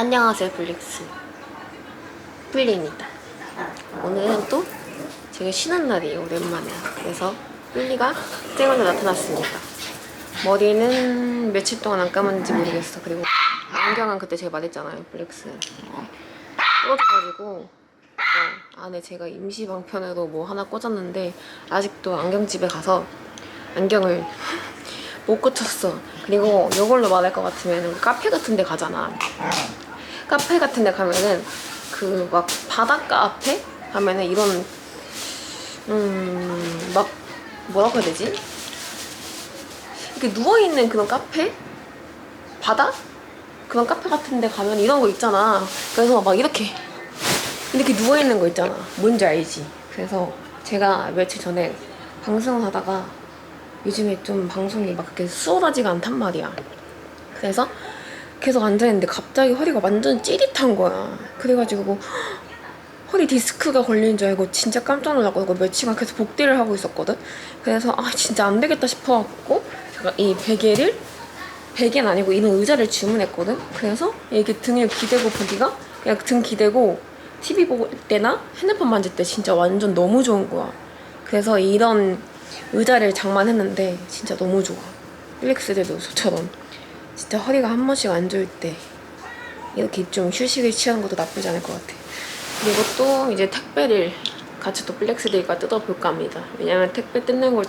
안녕하세요 블릭스 플리입니다. 오늘은 또 제가 쉬는 날이에요 오랜만에 그래서 플리가 쌩얼로 나타났습니다. 머리는 며칠 동안 안 감았는지 모르겠어. 그리고 안경은 그때 제가 말했잖아요 블릭스 부러져가지고 어, 안에 제가 임시 방편으로 뭐 하나 꽂았는데 아직도 안경집에 가서 안경을 못 고쳤어. 그리고 이걸로 말할 것 같으면 카페 같은 데 가잖아. 카페 같은 데 가면은 그 막 바닷가 앞에 가면은 이런 음 막 뭐라고 해야 되지? 이렇게 누워 있는 그런 카페? 바다? 그런 카페 같은 데 가면 이런 거 있잖아. 그래서 막 이렇게 이렇게 누워 있는 거 있잖아. 뭔지 알지? 그래서 제가 며칠 전에 방송을 하다가 요즘에 좀 방송이 막 그렇게 수월하지가 않단 말이야. 그래서 계속 앉아있는데 갑자기 허리가 완전 찌릿한 거야. 그래가지고 허리 디스크가 걸린 줄 알고 진짜 깜짝 놀랐고 며칠간 계속 복대를 하고 있었거든. 그래서 아 진짜 안 되겠다 싶어갖고 제가 이 베개를 베개는 아니고 이런 의자를 주문했거든. 그래서 이렇게 등을 기대고 보기가 그냥 등 기대고 TV 볼 때나 핸드폰 만질 때 진짜 완전 너무 좋은 거야. 그래서 이런 의자를 장만했는데 진짜 너무 좋아. 플렉스들도 저처럼 진짜 허리가 한 번씩 안 좋을 때 이렇게 좀 휴식을 취하는 것도 나쁘지 않을 것 같아. 그리고 또 이제 택배를 같이 또 플렉스들과 뜯어볼까 합니다. 왜냐면 택배 뜯는 걸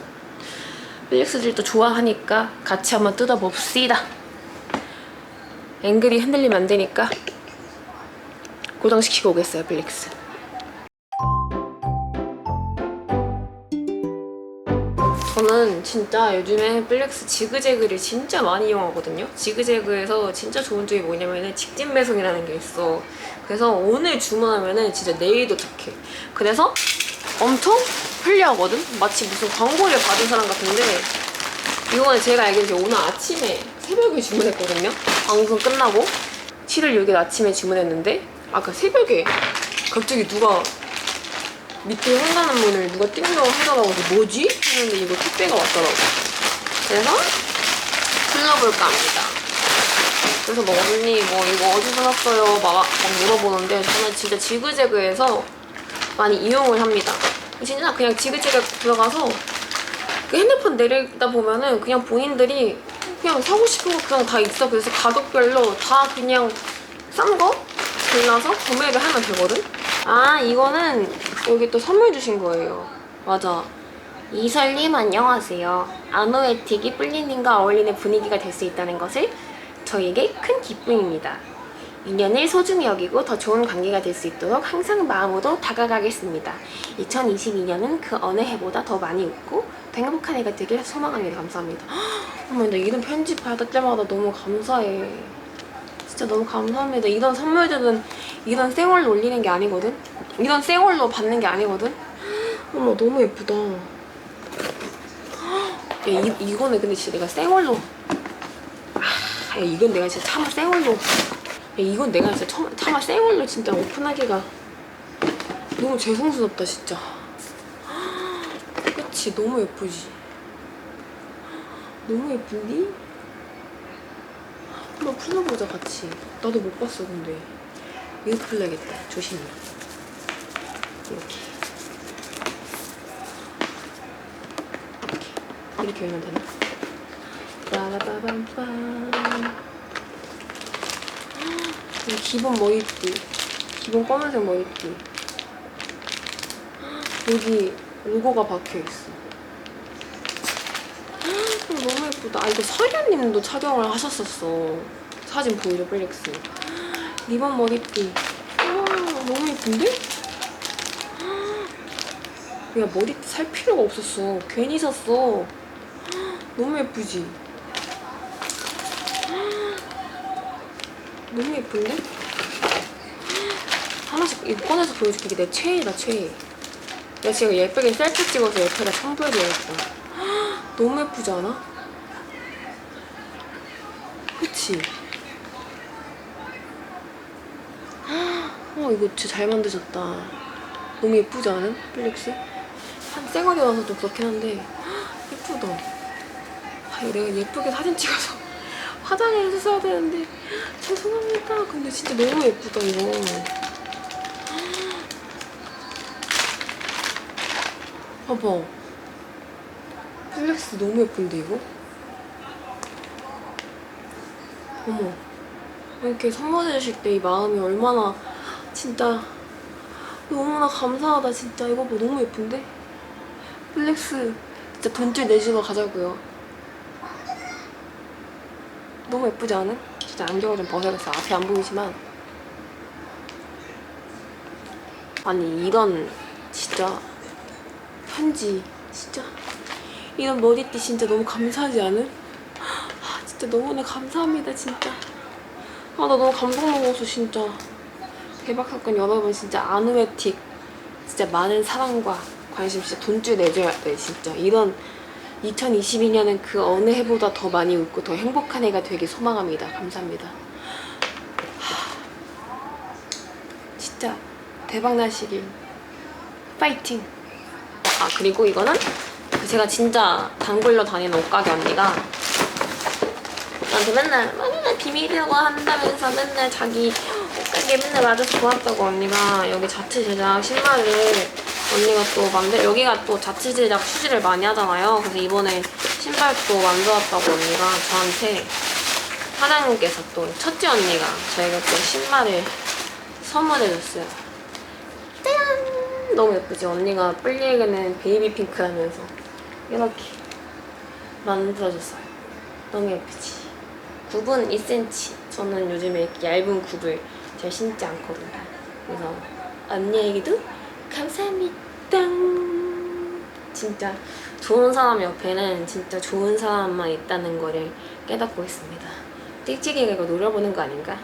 플렉스들도 좋아하니까 같이 한번 뜯어봅시다. 앵글이 흔들리면 안 되니까 고정시키고 오겠어요, 플렉스. 저는 진짜 요즘에 플렉스 지그재그를 진짜 많이 이용하거든요. 지그재그에서 진짜 좋은 점이 뭐냐면은 직진 배송이라는 게 있어. 그래서 오늘 주문하면은 진짜 내일 도착해. 그래서 엄청 편리하거든? 마치 무슨 광고를 받은 사람 같은데 이거는 제가 알기로 오늘 아침에 새벽에 주문했거든요. 방송 끝나고 7월 6일 아침에 주문했는데 아까 새벽에 갑자기 누가 밑에 현관문 문을 누가 띵동 하더라고. 뭐지? 했는데 이거 택배가 왔더라고. 그래서 불러볼까 합니다. 그래서 뭐 언니 뭐 이거 어디서 샀어요? 막, 막 물어보는데 저는 진짜 지그재그에서 많이 이용을 합니다. 진짜 그냥 지그재그 들어가서 그 핸드폰 내리다 보면은 그냥 본인들이 그냥 사고 싶은 거 그냥 다 있어. 그래서 가격별로 다 그냥 싼 거 골라서 구매를 하면 되거든. 아 이거는 여기 또 선물 주신 거예요. 맞아. 이설님 안녕하세요. 아노에틱이 뿔리님과 어울리는 분위기가 될 수 있다는 것을 저에게 큰 기쁨입니다. 인연을 소중히 여기고 더 좋은 관계가 될 수 있도록 항상 마음으로 다가가겠습니다. 2022년은 그 어느 해보다 더 많이 웃고 더 행복한 해가 되길 소망합니다. 감사합니다. 어머 나 이런 편집 받을 때마다 너무 감사해. 진짜 너무 감사합니다. 이런 선물들은 이런 생얼로 올리는 게 아니거든? 이런 생얼로 받는 게 아니거든? 어머, 너무 예쁘다. 야, 이, 이거는 근데 진짜 내가 생얼로. 아, 야, 이건 내가 진짜 차마 생얼로. 야, 이건 내가 진짜 차, 차마 생얼로 진짜 오픈하기가 너무 죄송스럽다, 진짜. 그치? 너무 예쁘지? 너무 예쁜디? 한번 풀어보자 같이 나도 못 봤어 근데 이거 풀려야겠다 조심히 이렇게 이렇게 열면 되나? 빠라바밤빰 이 기본 머리띠 기본 검은색 머리띠 여기 로고가 박혀있어 어, 너무 예쁘다. 아, 이거 설현님도 착용을 하셨었어. 사진 보여줘, 플렉스. 리본 머리띠. 우와, 너무 예쁜데? 야, 머리띠 살 필요가 없었어. 괜히 샀어. 너무 예쁘지? 너무 예쁜데? 하나씩 이거 꺼내서 보여줄게. 내 최애다, 최애. 내가 지금 예쁘게 셀프 찍어서 옆에다 첨부해줘야겠다. 너무 예쁘지 않아? 그치? 어 이거 진짜 잘 만드셨다 너무 예쁘지 않은? 플렉스? 한 쌩얼이라서 좀 그렇긴 한데 예쁘다 아 이거 내가 예쁘게 사진 찍어서 화장해서 써야 되는데 죄송합니다. 근데 진짜 너무 예쁘다 이거. 봐봐. 플렉스 너무 예쁜데 이거? 어머. 이렇게 선물해 주실 때 이 마음이 얼마나 진짜 너무나 감사하다 진짜 이거 봐 너무 예쁜데? 플렉스 진짜 돈줄 내주러 가자고요. 너무 예쁘지 않은? 진짜 안경을 좀 벗어야겠어. 앞이 안 보이지만. 아니 이런 진짜 편지 진짜 이런 머리띠 진짜 너무 감사하지 않은? 아 진짜 너무나 감사합니다 진짜. 아 나 너무 감동 먹었어 진짜. 대박 사건 여러분 진짜 아누메틱 진짜 많은 사랑과 관심 진짜 돈줄 내줘야 돼 진짜. 이런 2022년은 그 어느 해보다 더 많이 웃고 더 행복한 해가 되길 소망합니다. 감사합니다. 하, 진짜 대박 나시길. 파이팅. 아 그리고 이거는 제가 진짜 단골로 다니는 옷가게 언니가 나한테 맨날 맨날 비밀이라고 한다면서 맨날 자기 옷가게 맨날 맞아서 고맙다고 언니가 여기 자체 제작 신발을 언니가 또 만들 여기가 또 자체 제작 수지를 많이 하잖아요. 그래서 이번에 신발도 만들었다고 언니가 저한테 사장님께서 또 첫째 언니가 저희가 또 신발을 선물해줬어요. 짠! 너무 예쁘지? 언니가 뿔리에게는 베이비 핑크라면서 이렇게 만들어줬어요. 너무 예쁘지? 굽은 2cm. 저는 요즘에 이렇게 얇은 굽을 잘 신지 않거든요. 그래서 언니에게도 감사합니다. 진짜 좋은 사람 옆에는 진짜 좋은 사람만 있다는 거를 깨닫고 있습니다. 찍찍이가 이거 노려보는 거 아닌가?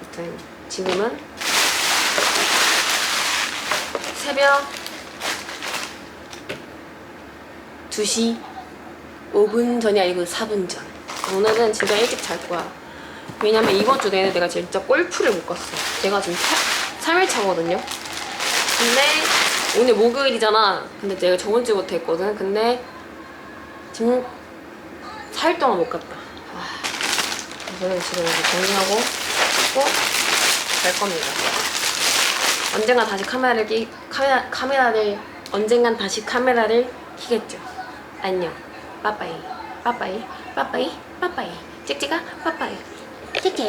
아무튼 지금은 새벽 2시 5분 전이 아니고 4분 전. 오늘은 진짜 일찍 잘 거야. 왜냐면 이번 주 내내 내가 진짜 골프를 못 갔어. 제가 지금 3일 차거든요. 근데 오늘 목요일이잖아. 근데 내가 저번 주부터 했거든. 근데 지금 4일 동안 못 갔다. 아, 저는 지금 이제 정리하고 또갈 겁니다. 언젠가 다시 카메라를 끼 카메라 카메라를 언젠간 다시 카메라를 켜겠죠. 안녕. 빠빠이. 빠빠이. 빠빠이. 빠빠이. 찍찍아. 빠빠이. 찍찍.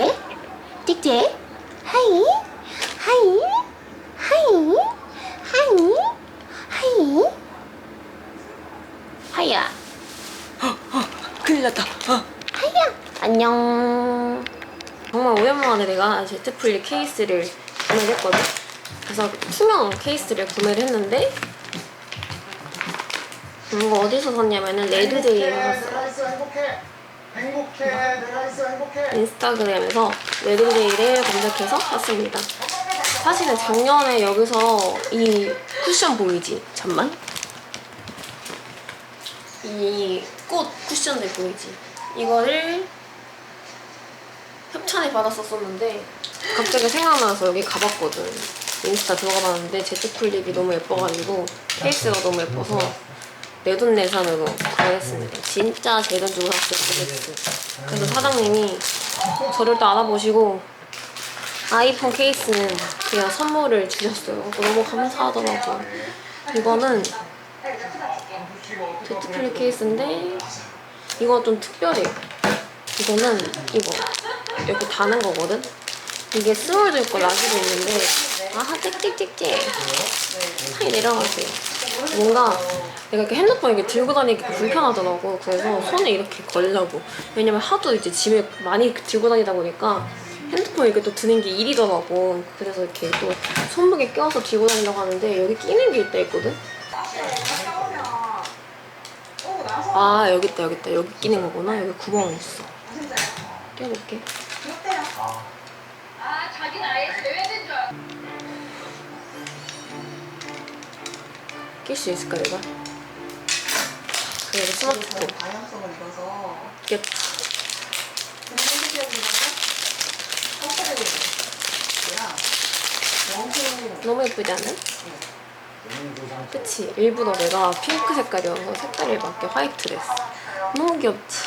찍찍. 하이. 하이. 하이. 하이. 하이. 하이야. 큰일 났다. 하이야. 안녕. 정말 오랜만에 내가 제트플리 케이스를 구매를 했거든. 그래서 투명 케이스를 구매를 했는데 이거 어디서 샀냐면은 레드데이에서 샀어요. 행복해 인스타그램에서 레드데이를 검색해서 샀습니다. 사실은 작년에 여기서 이 쿠션 보이지? 잠만. 이 꽃 쿠션들 보이지? 이거를 협찬에 받았었었는데 갑자기 생각나서 여기 가봤거든. 인스타 들어가 봤는데 제트플립이 너무 예뻐가지고 케이스가 너무 예뻐서 내 돈 내산으로 구매했습니다. 진짜 제 돈 주고 샀어요. 그래서 사장님이 저를 또 알아보시고 아이폰 케이스는 그냥 선물을 주셨어요. 너무 감사하더라고요. 이거는 제트 플립 케이스인데 이거 좀 특별해요. 이거는 이거 이렇게 다는 거거든. 이게 스몰도 있고 라지도 있는데 아 찍찍찍찍 하이 내려가세요. 뭔가 내가 이렇게 핸드폰 이렇게 들고 다니기 불편하더라고. 그래서 손에 이렇게 걸려고. 왜냐면 하도 이제 짐을 많이 들고 다니다 보니까 핸드폰 이렇게 또 드는 게 일이더라고. 그래서 이렇게 또 손목에 껴서 들고 다니려고 하는데 여기 끼는 게 있다 했거든. 아 여기 있다 여기 있다 여기 끼는 거구나. 여기 구멍이 있어. 껴볼게. 아, 자기는 아예 제외된 줄 알고. 낄수 있을까 내가? 그래 스마트폰 다양성을 입어서 꼈다. 너무 예쁘지 않은? 그치? 일부러 내가 핑크 색깔이어서 색깔을 맞게 화이트를 했어. 너무 귀엽지?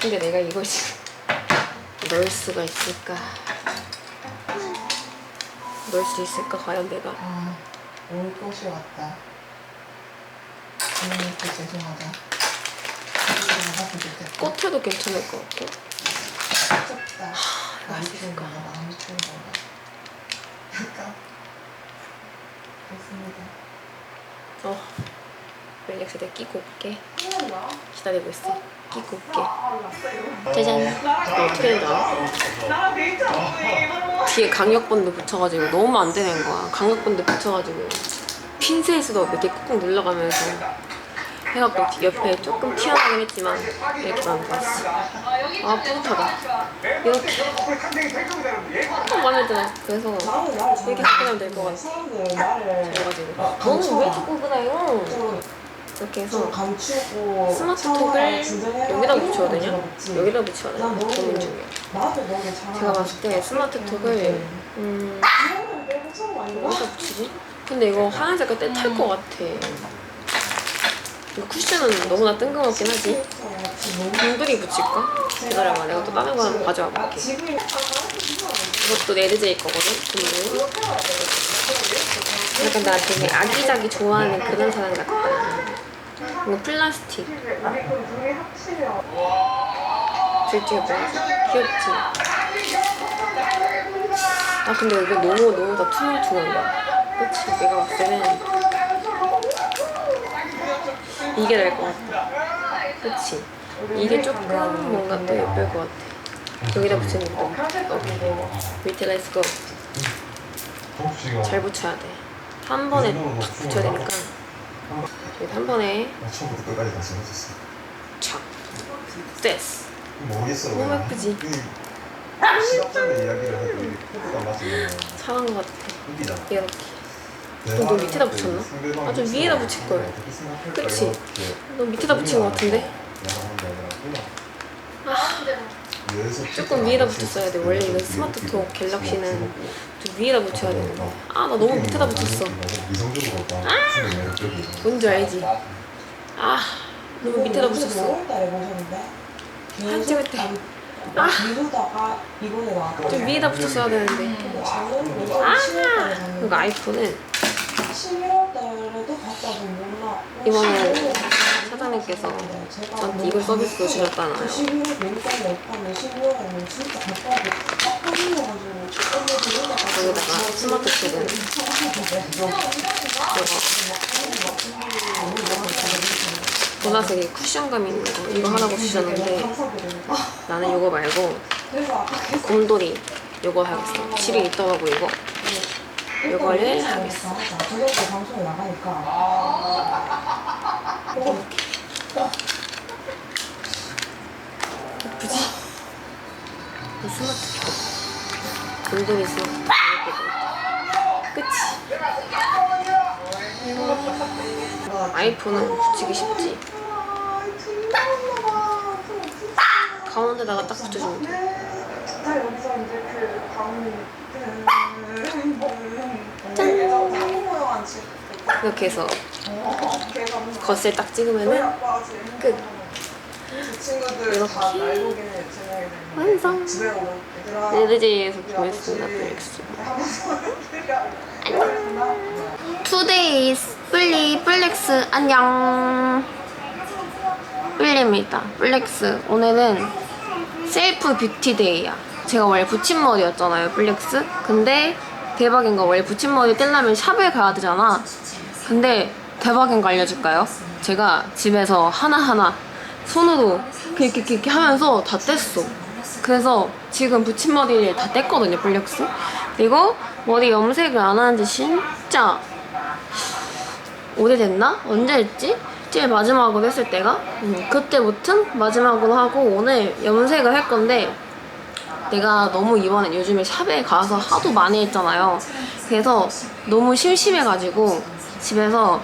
근데 내가 이걸 지금 넣을 수가 있을까? 넣을 수 있을까 과연 내가? 아, 올 것이 왔다. 부모님께 죄송하다. 죄송하다. 꽃에도 괜찮을 것 같고. 좁다. 마음 푸는 건가, 마음 푸는 건가. 약간. 됐습니다. 어. 내가 끼고 올게. 기다리고 있어. 끼고 올게. 짜잔. 이거 어떻게 되는지 알아? 뒤에 강력본드 붙여가지고 너무 안 되는 거야. 강력본드 붙여가지고 핀셋으로 이렇게 꾹꾹 눌러가면서 해갖고 옆에 조금 튀어나오긴 했지만 이렇게 만들었어. 아 뿌듯하다. 이렇게 딱 마음에 들어. 그래서 이렇게 접근하면 될 것 같아. 그래가지고 너는 왜 자꾸 그래요? 이렇게 해서 스마트톡을 여기다 붙여야 되냐? 여기다 붙여야 되냐? 고민 중이야. 제가 봤을 때 스마트톡을 음 어디다 붙이지? 근데 이거 하얀 색깔 때탈 것 같아. 이거 쿠션은 너무나 뜬금없긴 하지. 곰돌이 붙일까? 기다려봐. 내가 또 다른 거 하나 가져와 볼게. 이것도 네드제이 거거든. 곰돌이. 약간 나 되게 아기자기 좋아하는 그런 사람 같다. 이거 플라스틱. 둘 중에 뭐야? 귀엽지? 아 근데 이거 너무 너무 다 투명투명한 거야. 그치? 내가 봤을 때는 이게 나을 것 같아. 그치? 이게 조금 뭔가 더 예쁠 것 같아. 여기다 붙이는 거. 밑에 렛츠고. 잘 붙여야 돼. 한 번에 탁 붙여야 되니까. 여기 한 번에 처음부터 끝까지 다 재밌었어. 착. 됐어. 모르겠어. 너무 예쁘지? 시각적인 이야기를 해도 이게 코드가 맞으면 사랑 것 같아. 웃기잖아. 이렇게. 너 밑에다 붙였나? 아, 좀 위에다 붙일 걸. 그치? 너 밑에다 붙인 것 같은데? 조금 위에다 붙였어야 돼. 원래 이거 스마트톡 갤럭시는 좀 위에다 붙여야 되는데. 아, 나 너무 밑에다 붙였어. 미성적으로 봐. 뭔지 알지? 아, 너무 밑에다 붙였어. 5월달에 보셨는데 한 찍을 때. 아 좀 위에다 붙였어야 되는데. 아! 11월달에 그리고 아이폰은 11월 달에도 갔다고 몰라 이번에 사장님께서 저한테 이걸 서비스로 주셨잖아요. 11월 멘탈이 없다면 12월에는 진짜 갔다고 딱 꺼내가지고 여기다가 스마트톡은 이거 보라색에 쿠션감 있는 거 이거 하라고 주셨는데 나는 이거 말고 곰돌이 이거 하겠어. 실이 있더라고 이거. 이거를 하겠어. 저녁에 방송에 나가니까 예쁘지? 이 스마트폰. 곰돌이 스마트폰 이렇게 돼. 그치? 아이폰은 붙이기 쉽지. 가운데다가 딱 붙여주면 돼. 다 여기서 이제 그 다음 짠. 사진 모양 찍 이렇게 해서 겉을 딱 찍으면은 끝. 그 친구들. 다 완성. 집에 오면 얘들아 레드제이에서 구했습니다, 플렉스. 투 데이스 플리 플렉스 안녕. 플리입니다. 플렉스 오늘은 셀프 뷰티 데이야 제가 원래 붙임머리였잖아요 플렉스 근데 대박인 거 원래 붙임머리 떼려면 샵에 가야 되잖아 근데 대박인 거 알려줄까요? 제가 집에서 하나하나 손으로 이렇게 이렇게, 하면서 다 뗐어 그래서 지금 붙임머리를 다 뗐거든요 플렉스 그리고 머리 염색을 안 하는 지 진짜 오래됐나? 언제 했지? 제일 마지막으로 했을 때가? 음, 그때부터 마지막으로 하고 오늘 염색을 할 건데 내가 너무 이번에 요즘에 샵에 가서 하도 많이 했잖아요. 그래서 너무 심심해가지고 집에서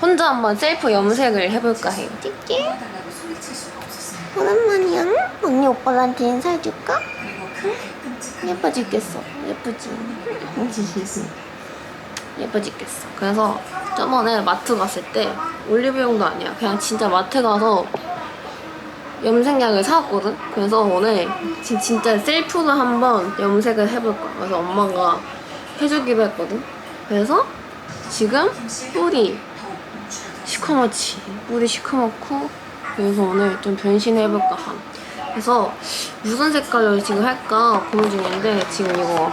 혼자 한번 셀프 염색을 해볼까 해요. 띠끼 오랜만이야. 언니 오빠한테 인사해줄까? 응? 예뻐 죽겠어. 예쁘지? 예뻐 죽겠어. 그래서 저번에 마트 갔을 때 올리브영도 아니야. 그냥 진짜 마트 가서 염색약을 사왔거든? 그래서 오늘 진, 진짜 셀프로 한번 염색을 해볼 거야. 그래서 엄마가 해주기로 했거든? 그래서 지금 뿌리 시커멓지. 뿌리 시커멓고 그래서 오늘 좀 변신해볼까 함. 그래서 무슨 색깔로 지금 할까 고민 중인데 지금 이거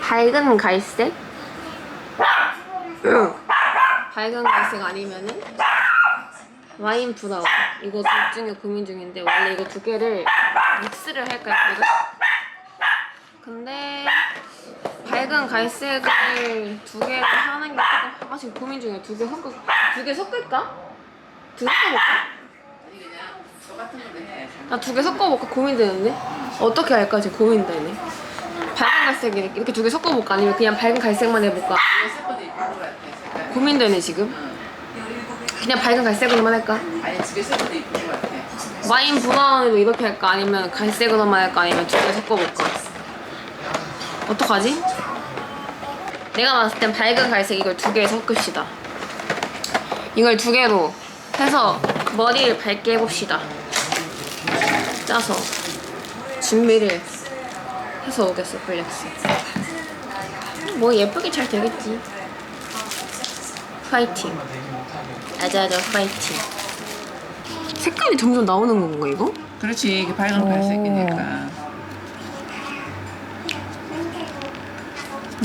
밝은 갈색? 응. 밝은 갈색 아니면은 와인 브라운 이거 둘 중에 고민 중인데 원래 이거 두 개를 믹스를 할까 했거든? 근데 밝은 갈색을 두 개를 하는 게 조금 아 지금 고민 중이야 두 개 섞을 두개 섞을까? 두 개 섞어볼까? 나 두 개 섞어볼까? 고민되는데? 어떻게 할까? 지금 고민되네. 밝은 갈색 이렇게 두 개 섞어볼까? 아니면 그냥 밝은 갈색만 해볼까? 고민되네 지금 그냥 밝은 갈색으로만 할까? 아니 집에 써도 이쁜 것 같아. 와인 브라운으로 이렇게 할까? 아니면 갈색으로만 할까? 아니면 두 개 섞어볼까? 어떡하지? 내가 봤을 땐 밝은 갈색 이걸 두 개 섞읍시다. 이걸 두 개로 해서 머리를 밝게 해봅시다. 짜서 준비를 해서 오겠어, 플렉스. 뭐 예쁘게 잘 되겠지. 파이팅. 아자아자 파이팅. 색깔이 점점 나오는 건가 이거? 그렇지 이게 밝은 갈색이니까.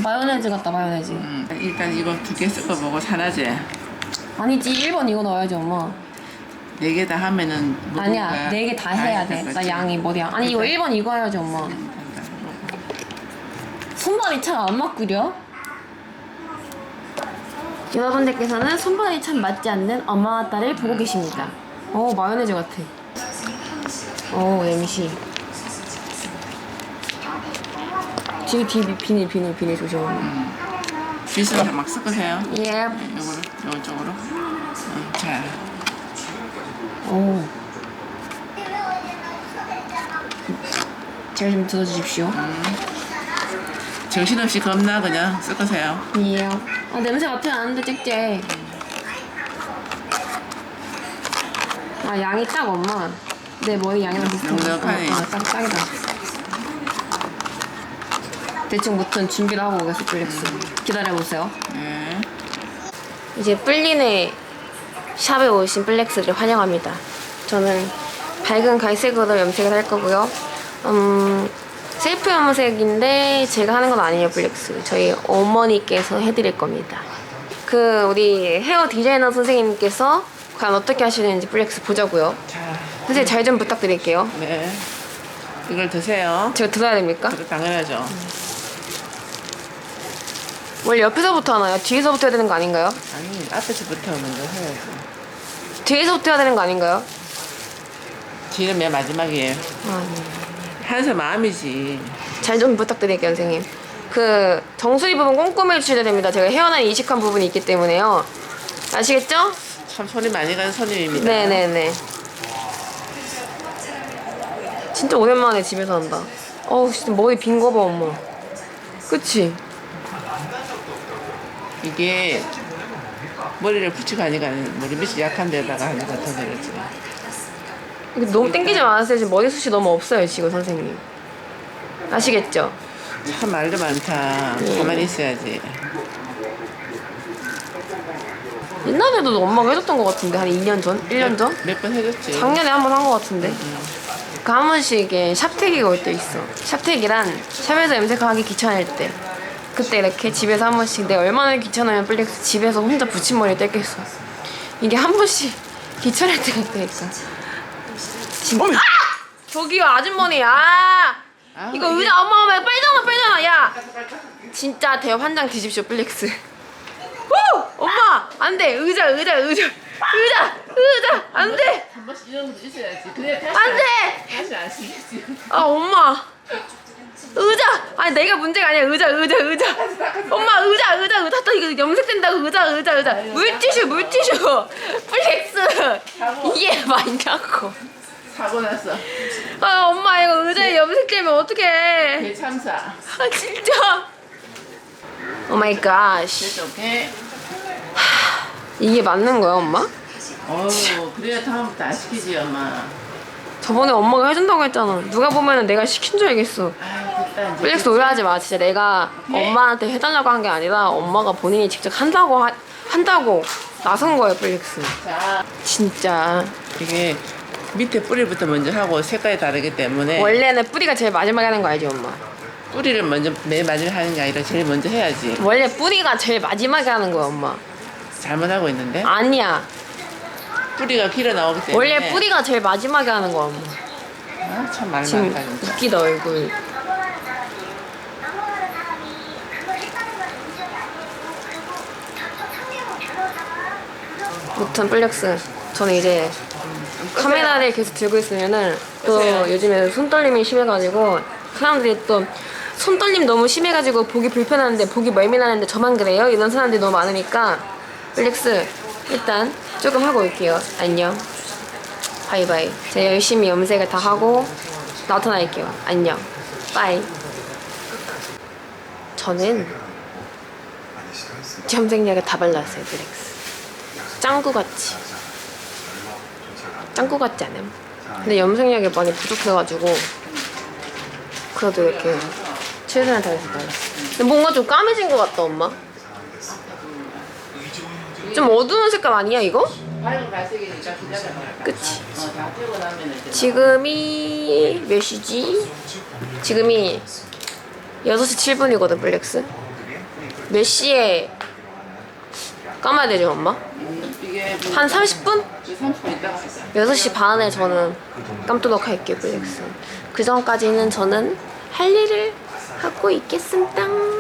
마요네즈 같다 마요네즈 음, 일단 이거 두 개 섞어보고 사라지. 아니지 1번 이거 넣어야지 엄마 네 개 다 하면은 못 아니야 거야. 네개다다 해야 있을 돼 나 거지. 양이 머리야 아니 이거 1번 이거 해야지 엄마 손발이 참안 맞구려 여러분들께서는 손발이 참 맞지 않는 엄마와 딸을 보고 계십니다 오 마요네즈 같아. 오 MC 뒤에 뒤에 비닐 비닐 비닐 조심 비스를 막 섞으세요. 예. 요거를 요쪽으로. 음, 자, 오. 잘좀 들어주십시오. 정신없이 겁나 그냥 섞으세요. 예. 아 냄새 맡으면 아는데 짹짹. 아 양이 딱 엄마. 내 머리 양이랑 비슷해. 넉넉하네. 어, 어, 딱 딱이다. 대충부터 준비를 하고 오겠어 플렉스. 기다려보세요. 네. 이제 뿔린의 샵에 오신 플렉스를 환영합니다. 저는 밝은 갈색으로 염색을 할 거고요. 음, 셀프 염색인데 제가 하는 건 아니에요, 플렉스. 저희 어머니께서 해드릴 겁니다. 그 우리 헤어 디자이너 선생님께서 과연 어떻게 하시는지 플렉스 보자고요. 자, 선생님 잘 좀 부탁드릴게요. 네. 이걸 드세요. 제가 들어야 됩니까? 그거 당연하죠. 원래 옆에서부터 하나요? 뒤에서부터 해야 되는 거 아닌가요? 아니 앞에서부터 먼저 해야지. 뒤에서부터 해야 되는 거 아닌가요? 뒤는 맨 마지막이에요. 아, 네. 한서 마음이지. 잘 좀 부탁드릴게요, 선생님. 그 정수리 부분 꼼꼼히 해주셔야 됩니다. 제가 헤어라인 이식한 부분이 있기 때문에요. 아시겠죠? 참 손이 많이 가는 손님입니다. 네네네. 진짜 오랜만에 집에서 한다. 어우, 진짜 머리 빈 거 봐, 엄마. 그치? 이게 머리를 붙이고 하니까 머리 밑이 약한 데다가 하니까 더 그렇지. 이거 너무 땡기지 마세요. 지금 머리숱이 너무 없어요, 지금 선생님. 아시겠죠? 참 말도 많다. 가만히 있어야지. 옛날에도 엄마가 해줬던 것 같은데, 한 2년 전? 1년 전? 몇 번 해줬지. 작년에 한 번 한 것 같은데. 그 한 번씩 이게 샵택이가 올 때 있어. 샵택이란 샵에서 염색하기 귀찮을 때. 그때 이렇게 집에서 한 번씩 내가 얼마나 귀찮으면 플렉스 집에서 혼자 붙임머리 떼겠어. 이게 한 번씩 귀찮을 때가 있다니까. 진짜. 아! 저기요 아주머니 아! 아, 이거 이게- 의자 엄마 엄마 빨잖아 빨잖아. 야! 진짜 대환장 뒤집쇼 플렉스. 후! 엄마 안돼. 의자 의자 의자. 의자 의자. 안돼. 한 번씩 이런 것도 있어야지. 그래 다시 안돼. 다시 아시겠지. 아 엄마. 의자. 아니 내가 문제가 아니야. 의자 의자 의자. 엄마 의자 의자 의자. 또 이거 염색된다고 의자 의자 의자. 물티슈 물티슈. 플렉스. 이게 맞냐고 사고 났어. 아 엄마 이거 의자에 염색되면 어떡해 대참사. 아 진짜 오 마이 갓 오케이. 이게 맞는 거야 엄마? 어우 그래야 다음부터 안 시키지 엄마. 저번에 엄마가 해준다고 했잖아. 누가 보면 은 내가 시킨 줄 알겠어. 아 됐다 이제. 플렉스 오해하지 마. 진짜 내가 엄마한테 해달라고 한 게 아니라 엄마가 본인이 직접 한다고 하, 한다고 나선 거예요, 플렉스. 자 진짜. 이게 밑에 뿌리부터 먼저 하고 색깔이 다르기 때문에 원래는 뿌리가 제일 마지막에 하는 거 알지, 엄마? 뿌리를 먼저 맨 마지막에 하는 게 아니라 제일 먼저 해야지. 원래 뿌리가 제일 마지막에 하는 거야, 엄마. 잘못하고 있는데 아니야. 뿌리가 길어 나오기 때문에 원래 뿌리가 제일 마지막에 하는 거야, 엄마. 아, 참 말만 지금 한다 진짜. 웃기다, 얼굴. 무튼 플렉스. 저는 이제 카메라를 계속 들고 있으면은 또. 요즘에 손떨림이 심해가지고 사람들이 또 손떨림 너무 심해가지고 보기 불편한데 보기 멀미나는데 저만 그래요? 이런 사람들이 너무 많으니까 플렉스 일단 조금 하고 올게요. 안녕. 바이바이. 제가 열심히 염색을 다 하고 나타날게요. 안녕. 빠이. 저는 염색약을 다 발랐어요, 플렉스. 짱구 같지? 짱구 같지 않음? 근데 염색약이 많이 부족해가지고 그래도 이렇게 최선을 다해서 발랐어. 근데 뭔가 좀 까매진 것 같다, 엄마. 좀 어두운 색깔 아니야, 이거? 그치? 지금이 몇 시지? 지금이 6시 7분이거든, 블랙스. 몇 시에 까마야 되죠, 엄마? 한 30분? 30분 있다가 하자. 6시 반에 저는 깜도록 할게요, 블랙스. 그 전까지는 저는 할 일을 하고 있겠습니다.